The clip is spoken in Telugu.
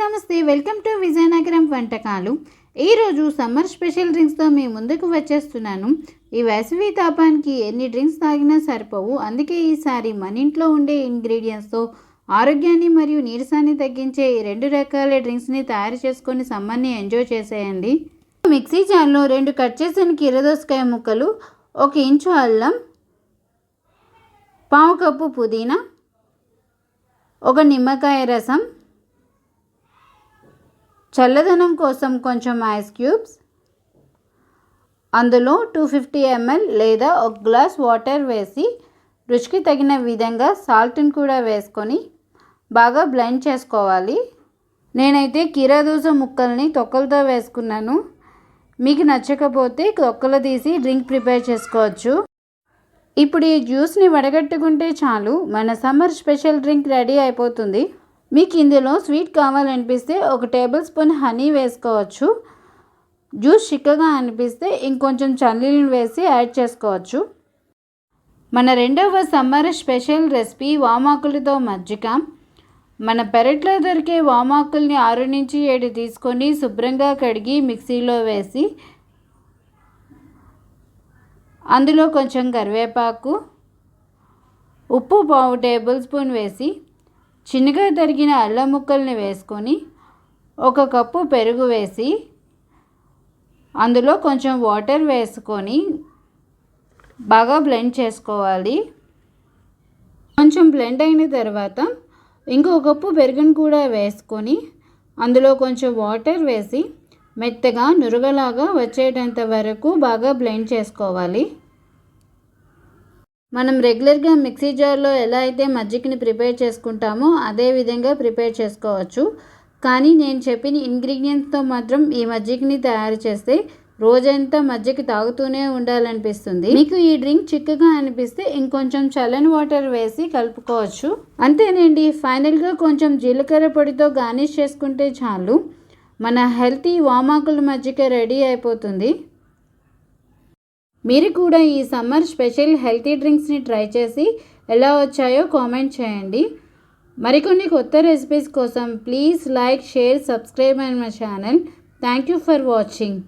నమస్తే వెల్కమ్ టు విజయనగరం వంటకాలు. ఈరోజు సమ్మర్ స్పెషల్ డ్రింక్స్తో మీ ముందుకు వచ్చేస్తున్నాను. ఈ వేసవి తాపానికి ఎన్ని డ్రింక్స్ తాగినా సరిపోవు. అందుకే ఈసారి మన ఇంట్లో ఉండే ఇంగ్రీడియంట్స్తో ఆరోగ్యాన్ని మరియు నీరసాన్ని తగ్గించే ఈ రెండు రకాల డ్రింక్స్ని తయారు చేసుకొని సమ్మర్ని ఎంజాయ్ చేసేయండి. మిక్సీ జార్లో రెండు కట్ చేసిన కీరదోసకాయ ముక్కలు ఒక ఇంచు అల్లం పావు కప్పు పుదీనా ఒక నిమ్మకాయ రసం చల్లదనం కోసం కొంచెం ఐస్ క్యూబ్స్. అందులో టూ ఫిఫ్టీ ఎంఎల్ లేదా ఒక గ్లాస్ వాటర్ వేసి రుచికి తగిన విధంగా సాల్ట్ని కూడా వేసుకొని బాగా బ్లెండ్ చేసుకోవాలి. నేనైతే కీరాదోస ముక్కల్ని తొక్కలతో వేసుకున్నాను. మీకు నచ్చకపోతే తొక్కలు తీసి డ్రింక్ ప్రిపేర్ చేసుకోవచ్చు. ఇప్పుడు ఈ జ్యూస్ని వడగట్టుకుంటే చాలు. మన సమ్మర్ స్పెషల్ డ్రింక్ రెడీ అయిపోతుంది. మీకు ఇందులో స్వీట్ కావాలనిపిస్తే ఒక టేబుల్ స్పూన్ హనీ వేసుకోవచ్చు. జ్యూస్ చిక్కగా అనిపిస్తే ఇంకొంచెం చల్లీలను వేసి యాడ్ చేసుకోవచ్చు. మన రెండవ సమ్మర్ స్పెషల్ రెసిపీ వామాకులతో మజ్జిగ. మన పెరట్లో దొరికే వామాకుల్ని ఆరు నుంచి ఏడు తీసుకొని శుభ్రంగా కడిగి మిక్సీలో వేసి అందులో కొంచెం కరివేపాకు ఉప్పు పావు టేబుల్ స్పూన్ వేసి చిన్నగా తరిగిన అల్లం ముక్కల్ని వేసుకొని ఒక కప్పు పెరుగు వేసి అందులో కొంచెం వాటర్ వేసుకొని బాగా బ్లెండ్ చేసుకోవాలి. కొంచెం బ్లెండ్ అయిన తర్వాత ఇంకో కప్పు పెరుగును కూడా వేసుకొని అందులో కొంచెం వాటర్ వేసి మెత్తగా నురగలాగా వచ్చేటంత వరకు బాగా బ్లెండ్ చేసుకోవాలి. మనం రెగ్యులర్గా మిక్సీ జార్లో ఎలా అయితే మజ్జిగని ప్రిపేర్ చేసుకుంటామో అదే విధంగా ప్రిపేర్ చేసుకోవచ్చు. కానీ నేను చెప్పిన ఇంగ్రీడియంట్స్తో మాత్రం ఈ మజ్జిగని తయారు చేస్తే రోజంతా మజ్జిగ తాగుతూనే ఉండాలనిపిస్తుంది. మీకు ఈ డ్రింక్ చిక్కగా అనిపిస్తే ఇంకొంచెం చల్లని వాటర్ వేసి కలుపుకోవచ్చు. అంతేనండి ఫైనల్గా కొంచెం జీలకర్ర పొడితో గార్నిష్ చేసుకుంటే చాలు. మన హెల్తీ వామాకుల మజ్జిగ రెడీ అయిపోతుంది. మీరు కూడా ఈ సమ్మర్ స్పెషల్ హెల్తీ డ్రింక్స్ని ట్రై చేసి ఎలా వచ్చాయో కామెంట్ చేయండి. మరికొన్ని కొత్త రెసిపీస్ కోసం please like share subscribe and my channel. Thank you for watching.